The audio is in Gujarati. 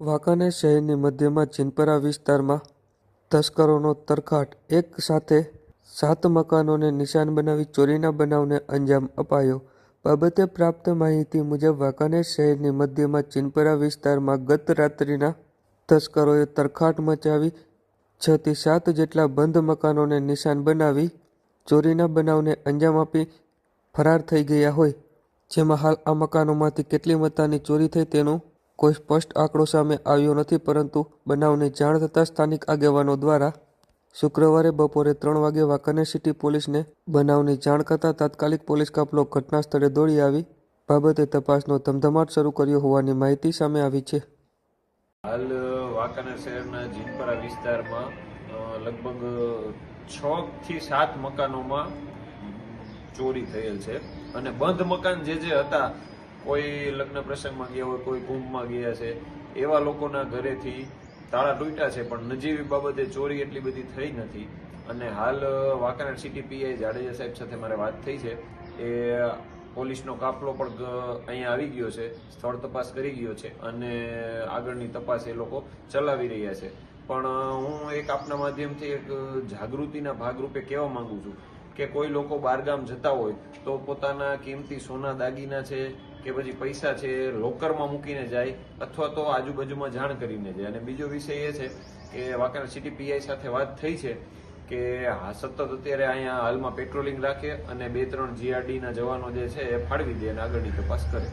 વાંકાનેર શહેરની મધ્યમાં જીનપરા વિસ્તારમાં તસ્કરોનો તરખાટ, એક સાથે સાત મકાનોને નિશાન બનાવી ચોરીના બનાવને અંજામ અપાયો. બાબતે પ્રાપ્ત માહિતી મુજબ, વાંકાનેર શહેરની મધ્યમાં ચિનપરા વિસ્તારમાં ગત રાત્રિના તસ્કરોએ તરખાટ મચાવી છ થી સાત જેટલા બંધ મકાનોને નિશાન બનાવી ચોરીના બનાવને અંજામ આપી ફરાર થઈ ગયા હોય. જેમાં હાલ આ મકાનોમાંથી કેટલી મતાની ચોરી થઈ તેનું કોઈ સ્પષ્ટ આંકડો સામે આવ્યો નથી, પરંતુ બનાવની જાણ થતાં સ્થાનિક આગેવાનો દ્વારા શુક્રવારે બપોરે ત્રણ વાગે વાંકાનેર સિટી પોલીસને બનાવની જાણ કરતાં તાત્કાલિક પોલીસ કાફલો ઘટના સ્થળે દોડી આવી. બાબતે તપાસનો ધમધમાટ શરૂ કર્યો હોવાની માહિતી સામે આવી છે. હાલ વાંકાનેર શહેરના જીનપરા વિસ્તારમાં લગભગ છ થી સાત મકાનોમાં ચોરી થયેલ છે. અને બંધ મકાન જે જે હતા કોઈ લગ્ન પ્રસંગમાં ગયા હોય, કોઈ કુંભમાં ગયા છે, એવા લોકોના ઘરેથી તાળા તૂટ્યા છે, પણ નજીવી બાબતે ચોરી એટલી બધી થઈ નથી. અને હાલ વાંકાનેર સિટી પીઆઈ જાડેજા સાહેબ સાથે મારે વાત થઈ છે. એ પોલીસનો કાફલો પણ અહીંયા આવી ગયો છે, સ્થળ તપાસ કરી ગયો છે અને આગળની તપાસ એ લોકો ચલાવી રહ્યા છે. પણ હું એક આપના માધ્યમથી એક જાગૃતિના ભાગરૂપે કહેવા માંગુ છું. કે કોઈ લોકો બહારગામ જતા હોય, તો પોતાના કિંમતી સોના દાગીના છે કે પછી પૈસા છે લોકરમાં મૂકીને જાય, અથવા તો આજુબાજુમાં જાણ કરીને જાય. અને બીજો વિષય એ છે કે વાંકાના સિટી પીઆઈ સાથે વાત થઈ છે કે આ સતત અત્યારે અહીંયા હાલમાં પેટ્રોલિંગ રાખે અને બે ત્રણ જીઆરડીના જવાનો જે છે એ ફાળવી દે અને આગળની તપાસ કરે.